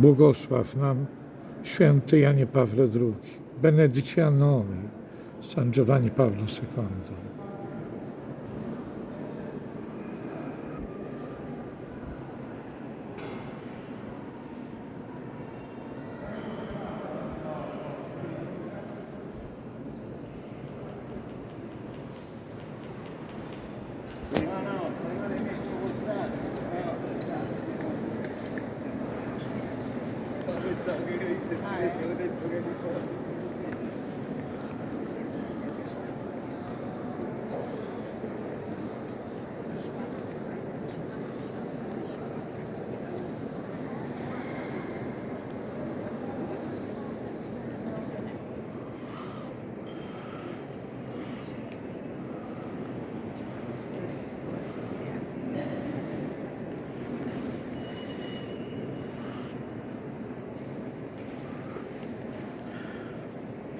Błogosław nam, święty Janie Pawle II, Benedicjanoi, San Giovanni Paolo II. はい。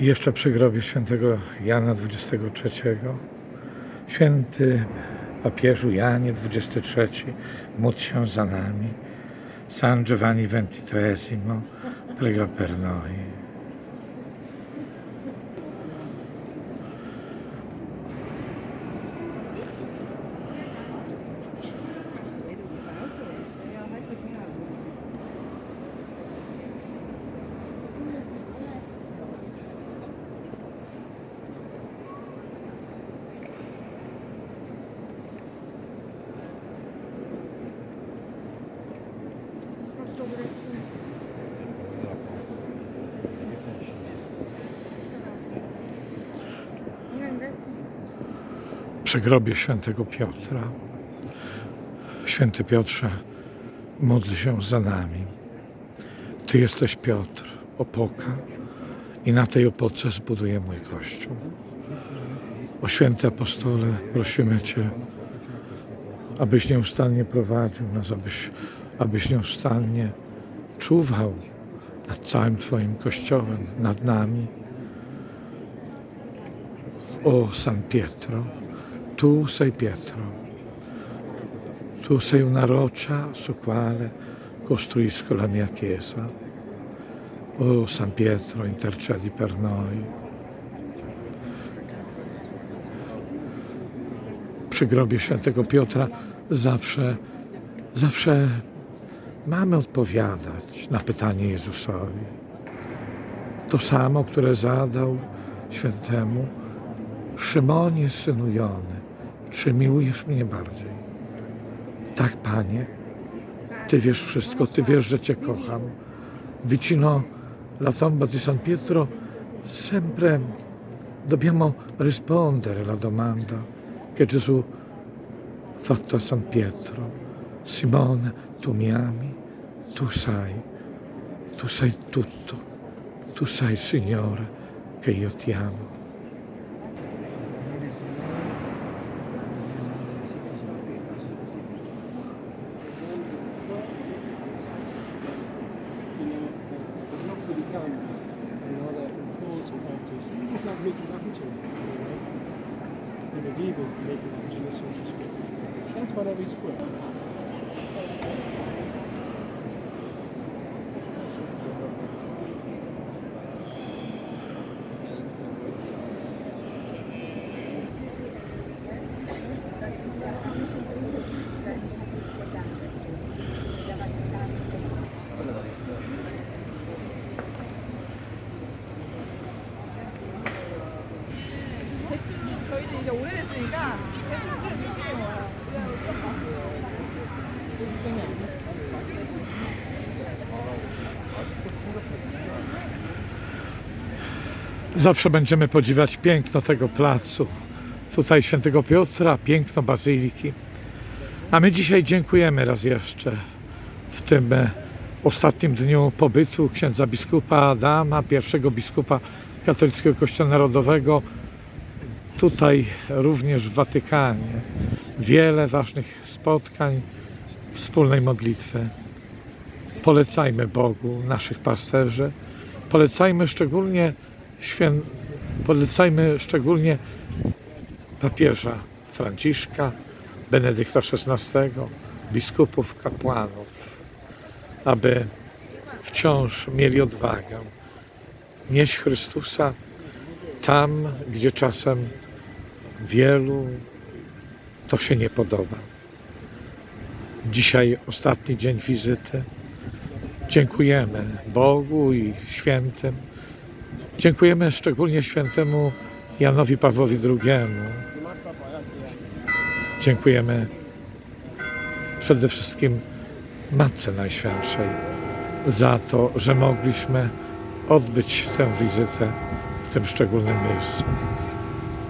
I jeszcze przy grobie świętego Jana XXIII. Święty papieżu Janie XXIII, módl się za nami. San Giovanni XXIII, prega per noi. Przy grobie świętego Piotra. Święty Piotrze, módl się za nami. Ty jesteś Piotr, opoka i na tej opoce zbuduję mój Kościół. O święty apostole, prosimy Cię, abyś nieustannie prowadził nas, abyś, abyś nieustannie czuwał nad całym Twoim Kościołem, nad nami. O San Pietro, tu sei Pietro, tu sei una roccia su quale costruisco la mia chiesa. O San Pietro, intercedi per noi. Przy grobie świętego Piotra zawsze, zawsze mamy odpowiadać na pytanie Jezusowi. To samo, które zadał świętemu Szymonie, synu Jony, czy miłujesz mnie bardziej? Tak, Panie, Ty wiesz wszystko, Ty wiesz, że Cię kocham. Vicino la tomba di San Pietro sempre dobbiamo rispondere alla domanda che Gesù ha fatto a San Pietro. Simone, tu mi ami, tu sai, tu sai tutto, tu sai, Signore, che io ti amo. going and all that influential factors. Not making up to. The medieval making up to this That's what I respect. Zawsze będziemy podziwiać piękno tego placu. Tutaj świętego Piotra, piękno bazyliki. A my dzisiaj dziękujemy raz jeszcze w tym e, ostatnim dniu pobytu księdza biskupa Adama, pierwszego biskupa katolickiego Kościoła Narodowego, tutaj również w Watykanie. Wiele ważnych spotkań, wspólnej modlitwy. Polecajmy Bogu naszych pasterzy. Polecajmy szczególnie świę... polecajmy szczególnie papieża Franciszka, Benedykta XVI, biskupów, kapłanów, aby wciąż mieli odwagę nieść Chrystusa tam, gdzie czasem wielu to się nie podoba. Dzisiaj ostatni dzień wizyty. Dziękujemy Bogu i świętym. Dziękujemy szczególnie świętemu Janowi Pawłowi II. Dziękujemy przede wszystkim Matce Najświętszej za to, że mogliśmy odbyć tę wizytę w tym szczególnym miejscu.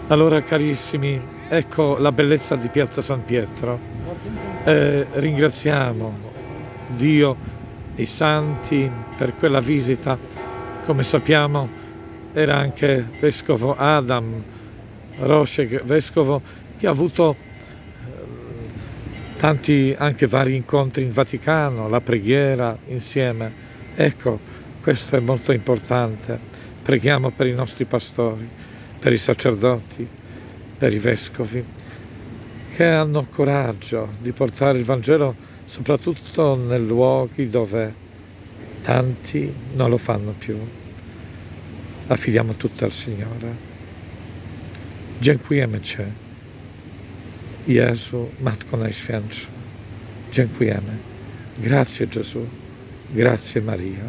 Allora carissimi, ecco la bellezza di Piazza San Pietro. Eh, ringraziamo Dio e i santi per quella visita. Come sappiamo era anche vescovo Adam Rosiek, vescovo che ha avuto eh, tanti anche vari incontri in Vaticano, la preghiera insieme. Ecco, questo è molto importante. Preghiamo per i nostri pastori, per i sacerdoti, per i vescovi, che hanno coraggio di portare il Vangelo soprattutto nei luoghi dove tanti non lo fanno più. Affidiamo tutto al Signore. Dziękujemy Cię, Jezu, Matko Najświętsza. Dziękujemy. Grazie Gesù, grazie Maria.